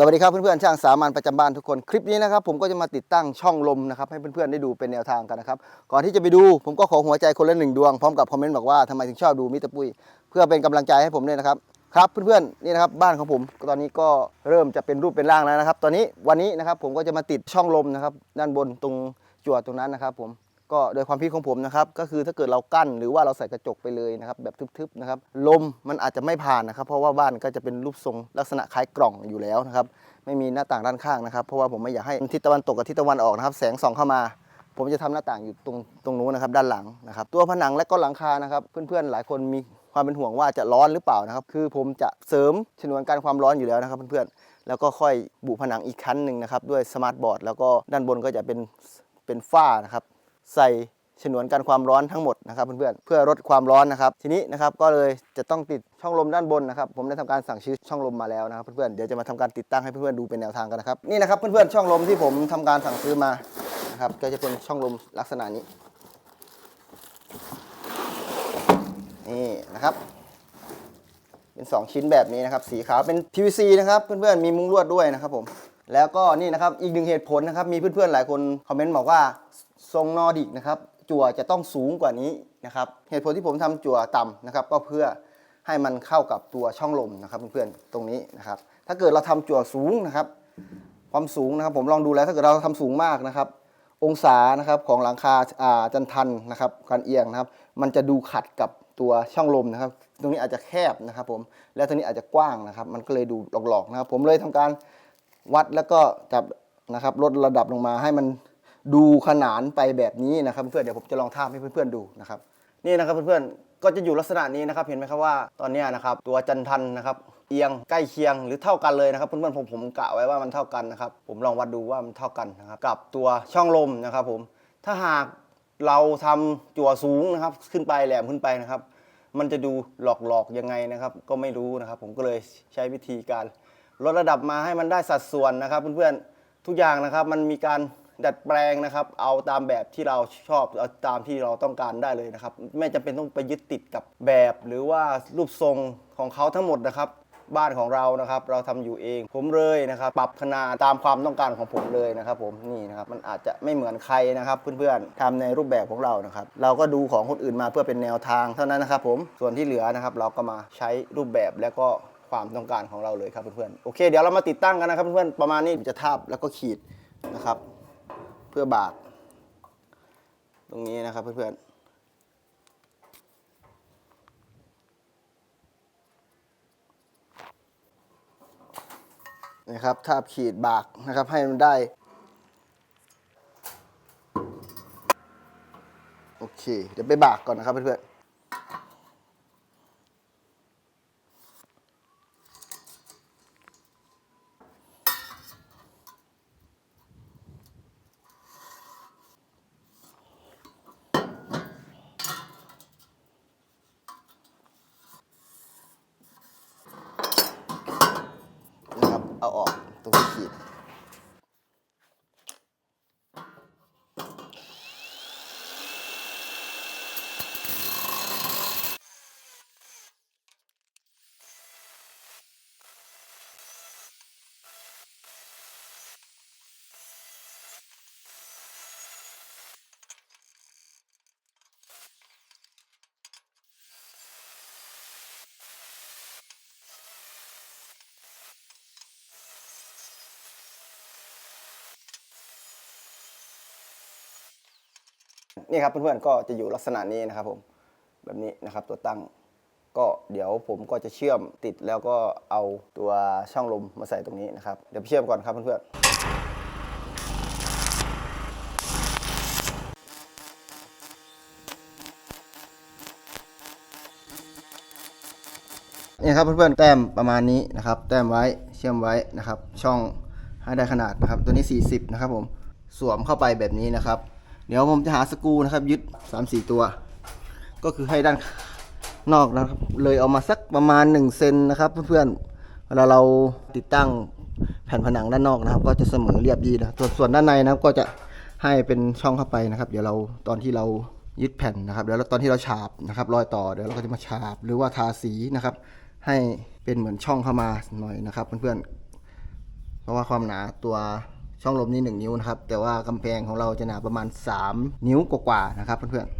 สวัสดีครับเพื่อนๆช่างสามัญประจำบ้านทุกคนคลิปนี้นะครับผมก็จะมาติดตั้งช่องลมนะครับให้เพื่อนๆได้ดูเป็นแนวทางกันนะครับก่อนที่จะไปดูผมก็ขอหัวใจคนละหนึ่งดวงพร้อมกับคอมเมนต์บอกว่าทำไมถึงชอบดูมิเตรปุ้ยเพื่อเป็นกำลังใจให้ผมด้วยนะครับครับเพื่อนๆนี่นะครับบ้านของผมตอนนี้ก็เริ่มจะเป็นรูปเป็นร่างแล้วนะครับ ตอนนี้วันนี้นะครับผมก็จะมาติดช่องลมนะครับด้านบนตรงจั่วตรงนั้นนะครับผม ก็โดยความคิดของผมนะครับ ก็คือถ้าเกิดเรากั้นหรือว่าเราใส่กระจกไปเลยนะครับแบบทึบๆนะครับลมมันอาจจะไม่ผ่านนะครับ เพราะว่าบ้านก็จะเป็นรูปทรงลักษณะคล้ายกล่องอยู่แล้วนะครับไม่มีหน้าต่างด้านข้างนะครับ เพราะว่าผมไม่อยากให้ทิศตะวันตกกับทิศตะวันออกนะครับ แสงส่องเข้ามา ผมจะทำหน้าต่างอยู่ตรงตรงนู้นนะครับ ด้านหลังนะครับ ตัวผนังและก็หลังคานะครับ เพื่อนๆหลายคนมีความเป็นห่วงว่าจะร้อนหรือเปล่านะครับ คือผมจะเสริมชนวนการความร้อนอยู่แล้วนะครับเพื่อนๆแล้วก็ค่อยบุผนังอีกชั้นหนึ่งนะครับด้วยสมาร์ทบอร์ดแล้วก็ด้านบนก็จะเป็นเป็นฝ้านะครับ ใส่ฉนวนกันความร้อนทั้งหมดนะครับเพื่อนๆเพื่อลดความร้อนนะครับ ทีนี้นะครับก็เลยจะต้องติดช่องลมด้านบนนะครับ ผมได้ทำการสั่งซื้อช่องลมมาแล้วนะครับเพื่อนๆเดี๋ยวจะมาทำการติดตั้งให้เพื่อนๆดูเป็นแนวทางกันนะครับนี่นะครับเพื่อนๆช่องลมที่ผมทำการสั่งซื้อมานะครับ ก็จะเป็นช่องลมลักษณะนี้นี่นะครับ เป็น 2 ชิ้นแบบนี้นะครับ สีขาวเป็น PVC นะครับเพื่อนๆมีมุ้งลวดด้วยนะครับผมแล้วก็นี่นะครับอีกหนึ่งเหตุผลนะครับมีเพื่อนๆหลายคนคอมเมนต์บอกว่า ทรงนอร์ดิกนะครับจั่วจะต้องสูงกว่านี้นะครับ เหตุผลที่ผมทำจั่วต่ำนะครับ ก็เพื่อให้มันเข้ากับตัวช่องลมนะครับเพื่อนๆตรงนี้นะครับ ถ้าเกิดเราทำจั่วสูงนะครับ ความสูงนะครับผมลองดูแล้วถ้าเกิดเราทำสูงมากนะครับ องศานะครับของหลังคาอ่าจันทันนะครับการเอียงนะครับ มันจะดูขัดกับตัวช่องลมนะครับ ตรงนี้อาจจะแคบนะครับ ผมแล้วตรงนี้อาจจะกว้างนะครับ มันก็เลยดูหลอกๆนะครับ ผมเลยทำการวัดแล้วก็จับนะครับลดระดับลงมาให้มัน ดูขนานไปแบบนี้นะครับเพื่อนเดี๋ยวผมจะลองทาบให้เพื่อนๆดูนะครับนี่นะครับเพื่อนๆก็จะอยู่ลักษณะนี้นะครับเห็นไหมครับว่าตอนนี้นะครับตัวจันทันนะครับเอียงใกล้เคียงหรือเท่ากันเลยนะครับเพื่อนๆผมผมกะไว้ว่ามันเท่ากันนะครับผมลองวัดดูว่ามันเท่ากันนะครับกับตัวช่องลมนะครับผมถ้าหากเราทำจั่วสูงนะครับขึ้นไปแหลมขึ้นไปนะครับ มันจะดูหลอกๆยังไงนะครับ ก็ไม่รู้นะครับ ผมก็เลยใช้วิธีการลดระดับมาให้มันได้สัดส่วนนะครับ เพื่อนๆทุกอย่างนะครับมันมีการ ดัดแปลงนะครับ เอาตามแบบที่เราชอบเอาตามที่เราต้องการได้เลยนะครับ ไม่จำเป็นต้องไปยึดติดกับแบบ หรือว่ารูปทรงของเขาทั้งหมดนะครับ บ้านของเรานะครับ เราทำอยู่เอง ผมเลยนะครับ ปรับขนาดตามความต้องการของผมเลยนะครับ ผมนี่นะครับมันอาจจะไม่เหมือนใครนะครับเพื่อนๆทำในรูปแบบของเรานะครับ เราก็ดูของคนอื่นมาเพื่อเป็นแนวทางเท่านั้นนะครับ ผมส่วนที่เหลือนะครับ เราก็มาใช้รูปแบบแล้วก็ความต้องการของเราเลยครับเพื่อนๆโอเค เดี๋ยวเรามาติดตั้งกันนะครับเพื่อนๆประมาณนี้จะทาบแล้วก็ขีดนะครับ พื่อบาก ตรงนี้นะครับเพื่อนๆนะครับทาบขีดบากนะครับให้มันได้ โอเค เดี๋ยวไปบากก่อนนะครับเพื่อนๆ นี่ครับเพื่อนๆก็จะอยู่ลักษณะนี้นะครับผมแบบนี้นะครับตัวตั้งก็เดี๋ยวผมก็จะเชื่อมติดแล้วก็เอาตัวช่องลมมาใส่ตรงนี้นะครับเดี๋ยวเชื่อมก่อนครับเพื่อนๆนี่ครับเพื่อนๆแต้มประมาณนี้นะครับ แต้มไว้เชื่อมไว้นะครับ ช่องให้ได้ขนาดนะครับ ตัวนี้ 40 นะครับผมสวมเข้าไปแบบนี้นะครับ เดี๋ยวผมจะหาสกูนะครับ ยึด3-4ตัว ก็คือให้ด้านนอกนะครับ เลยเอามาสักประมาณ1เซนนะครับเพื่อนๆเวลาเราติดตั้งแผ่นผนังด้านนอกนะครับ ก็จะเสมอเรียบดีนะส่วนส่วนด้านในนะครับก็จะให้เป็นช่องเข้าไปนะครับ เดี๋ยวเราตอนที่เรายึดแผ่นนะครับเดี๋ยวตอนที่เราฉาบนะครับรอยต่อเดี๋ยวเราก็จะมาฉาบหรือว่าทาสีนะครับ ให้เป็นเหมือนช่องเข้ามาหน่อยนะครับ เพื่อนๆราะว่าความหนาตัว ช่องลมนี่1นิ้วนะครับ แต่ว่ากำแพงของเราจะหนาประมาณ 3 นิ้วกว่าๆนะครับเพื่อนๆ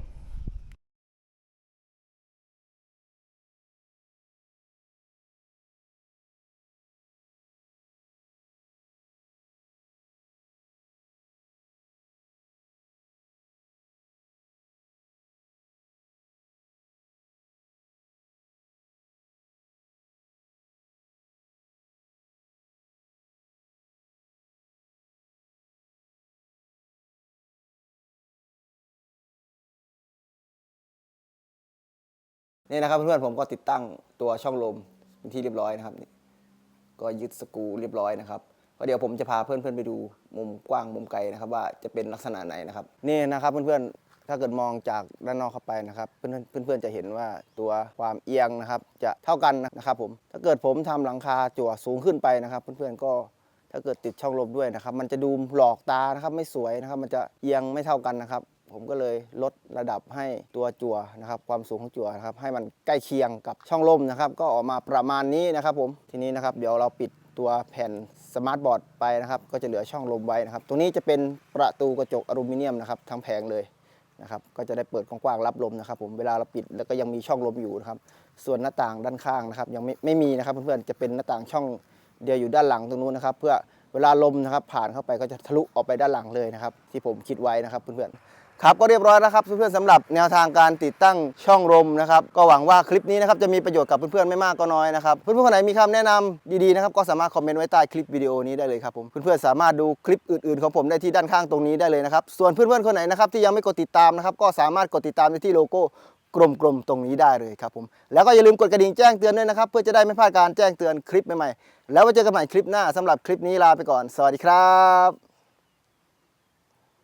นี่นะครับเพื่อนๆผมก็ติดตั้งตัวช่องลมเป็นที่เรียบร้อยนะครับนี่ก็ยึดสกูเรียบร้อยนะครับก็เดี๋ยวผมจะพาเพื่อนๆไปดูมุมกว้างมุมไกลนะครับว่าจะเป็นลักษณะไหนนะครับนี่นะครับเพื่อนๆถ้าเกิดมองจากด้านนอกเข้าไปนะครับเพื่อนๆเพื่อนๆจะเห็นว่าตัวความเอียงนะครับจะเท่ากันนะครับผมถ้าเกิดผมทำหลังคาจั่วสูงขึ้นไปนะครับ เพื่อนๆก็ถ้าเกิดติดช่องลมด้วยนะครับ มันจะดูหลอกตานะครับไม่สวยนะครับ มันจะเอียงไม่เท่ากันนะครับ ผมก็เลยลดระดับให้ตัวจั่วนะครับความสูงของจั่วนะครับให้มันใกล้เคียงกับช่องลมนะครับ ก็ออกมาประมาณนี้นะครับผมทีนี้นะครับเดี๋ยวเราปิดตัวแผ่นสมาร์ทบอร์ดไปนะครับ ก็จะเหลือช่องลมไว้นะครับ ตรงนี้จะเป็นประตูกระจกอลูมิเนียมนะครับทั้งแผงเลยนะครับก็จะได้เปิดกว้างๆรับลมนะครับ ผมเวลาเราปิดแล้วก็ยังมีช่องลมอยู่นะครับ ส่วนหน้าต่างด้านข้างนะครับ ยังไม่ไม่มีนะครับเพื่อนๆจะเป็นหน้าต่างช่องเดียวอยู่ด้านหลังตรงนู้นนะครับ เพื่อเวลาลมนะครับผ่านเข้าไปก็จะทะลุออกไปด้านหลังเลยนะครับ ที่ผมคิดไว้นะครับเพื่อนๆ ครับก็เรียบร้อยแล้วครับเพื่อนๆสำหรับแนวทางการติดตั้งช่องลมนะครับก็หวังว่าคลิปนี้นะครับจะมีประโยชน์กับเพื่อนๆไม่มากก็น้อยนะครับเพื่อนๆคนไหนมีคำแนะนำดีๆนะครับก็สามารถคอมเมนต์ไว้ใต้คลิปวิดีโอนี้ได้เลยครับผมเพื่อนๆสามารถดูคลิปอื่นๆของผมได้ที่ด้านข้างตรงนี้ได้เลยนะครับส่วนเพื่อนๆคนไหนนะครับที่ยังไม่กดติดตามนะครับก็สามารถกดติดตามได้ที่โลโก้กลมๆตรงนี้ได้เลยครับผมแล้วก็อย่าลืมกดกระดิ่งแจ้งเตือนด้วยนะครับเพื่อจะได้ไม่พลาดการแจ้งเตือนคลิปใหม่ๆแล้วไว้เจอกันใหม่คลิปหน้าสำหรับคลิปนี้ลาไปก่อน สวัสดีครับ